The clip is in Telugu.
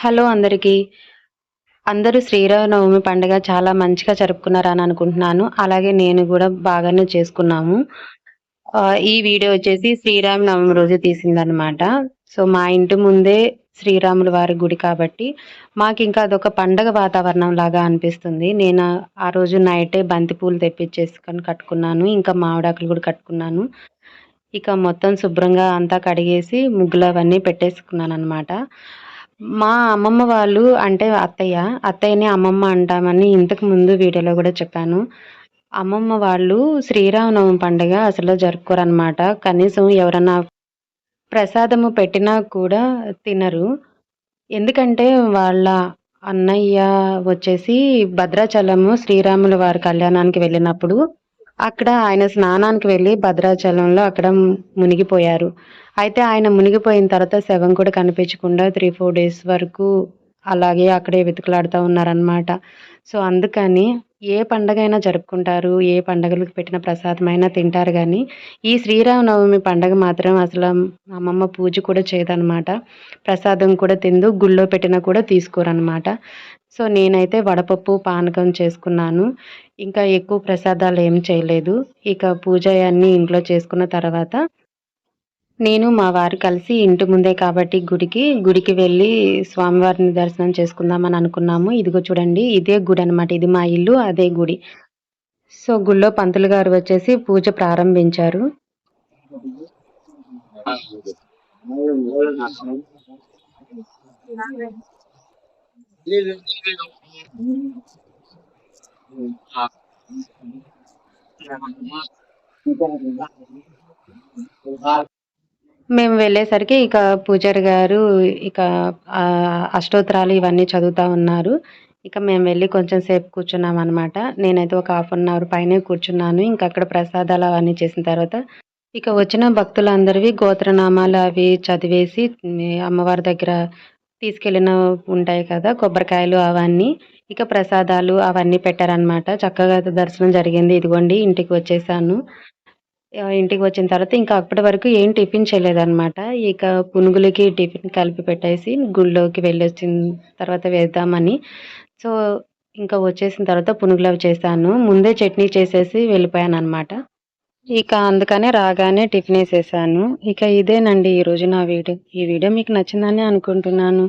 హలో అందరికీ. అందరూ శ్రీరామనవమి పండుగ చాలా మంచిగా జరుపుకున్నారని అనుకుంటున్నాను. అలాగే నేను కూడా బాగానే చేసుకున్నాము. ఈ వీడియో వచ్చేసి శ్రీరామనవమి రోజు తీసిందనమాట సో మా ఇంటి ముందే శ్రీరాముల వారి గుడి కాబట్టి మాకు ఇంకా అదొక పండగ వాతావరణం లాగా అనిపిస్తుంది. నేను ఆ రోజు నైటే బంతి పూలు తెప్పించేసుకొని కట్టుకున్నాను. ఇంకా మామిడాకులు కూడా కట్టుకున్నాను. ఇక మొత్తం శుభ్రంగా అంతా కడిగేసి ముగ్గులు అవన్నీ పెట్టేసుకున్నాను అనమాట మా అమ్మమ్మ వాళ్ళు అంటే అత్తయ్య అత్తయ్యని అమ్మమ్మ అంటామని ఇంతకు ముందు వీడియోలో కూడా చెప్పాను. అమ్మమ్మ వాళ్ళు శ్రీరామనవమి పండుగ అసలు జరుపుకోరనమాట కనీసం ఎవరన్నా ప్రసాదము పెట్టినా కూడా తినరు. ఎందుకంటే వాళ్ళ అన్నయ్య వచ్చేసి భద్రాచలము శ్రీరాముల వారి కళ్యాణానికి వెళ్ళినప్పుడు అక్కడ ఆయన స్నానానికి వెళ్ళి భద్రాచలంలో అక్కడ మునిగిపోయారు. అయితే ఆయన మునిగిపోయిన తర్వాత శవం కూడా కనిపించకుండా త్రీ ఫోర్ డేస్ వరకు అలాగే అక్కడే వెతుకులాడుతూ ఉన్నారనమాట సో అందుకని ఏ పండగ అయినా జరుపుకుంటారు ఏ పండగలకు పెట్టిన ప్రసాదమైనా తింటారు కానీ ఈ శ్రీరామనవమి పండగ మాత్రం అసలు అమ్మమ్మ పూజ కూడా చేయదనమాట ప్రసాదం కూడా తిందు గుళ్ళో పెట్టినా కూడా తీసుకోరనమాట సో నేనైతే వడపప్పు పానకం చేసుకున్నాను. ఇంకా ఎక్కువ ప్రసాదాలు ఏం చేయలేదు. ఇక పూజ అన్నీ ఇంట్లో చేసుకున్న తర్వాత నేను మా వారు కలిసి ఇంటి ముందే కాబట్టి గుడికి గుడికి వెళ్ళి స్వామివారిని దర్శనం చేసుకుందామని అనుకున్నాము. ఇదిగో చూడండి ఇదే గుడి అనమాట ఇది మా ఇల్లు అదే గుడి. సో గుళ్ళో పంతులు గారు వచ్చేసి పూజ ప్రారంభించారు. మేము వెళ్ళేసరికి ఇక పూజారి గారు ఇక అష్టోత్తరాలు ఇవన్నీ చదువుతా ఉన్నారు. ఇక మేము వెళ్ళి కొంచెం సేపు కూర్చున్నాం అనమాట నేనైతే ఒక హాఫ్ అన్ అవర్ పైనే కూర్చున్నాను. ఇంకా అక్కడ ప్రసాదాలు అవన్నీ చేసిన తర్వాత ఇక వచ్చిన భక్తులందరివి గోత్రనామాలు అవి చదివేసి అమ్మవారి దగ్గర తీసుకెళ్ళిన ఉంటాయి కదా కొబ్బరికాయలు అవన్నీ ఇక ప్రసాదాలు అవన్నీ పెట్టారనమాట చక్కగా దర్శనం జరిగింది. ఇదిగోండి ఇంటికి వచ్చేసాను. ఇంటికి వచ్చిన తర్వాత ఇంకా అప్పటి వరకు ఏం టిఫిన్ చేయలేదన్నమాట. ఇక పునుగులకి టిఫిన్ కలిపి పెట్టేసి గుళ్ళోకి వెళ్ళొచ్చిన తర్వాత వేద్దామని సో ఇంకా వచ్చేసిన తర్వాత పునుగులు అవి చేశాను ముందే చట్నీ చేసేసి వెళ్ళిపోయాను అనమాట ఇక అందుకనే రాగానే టిఫిన్ వేసేసాను. ఇక ఇదేనండి ఈరోజు నా వీడియో. ఈ వీడియో మీకు నచ్చిందని అనుకుంటున్నాను.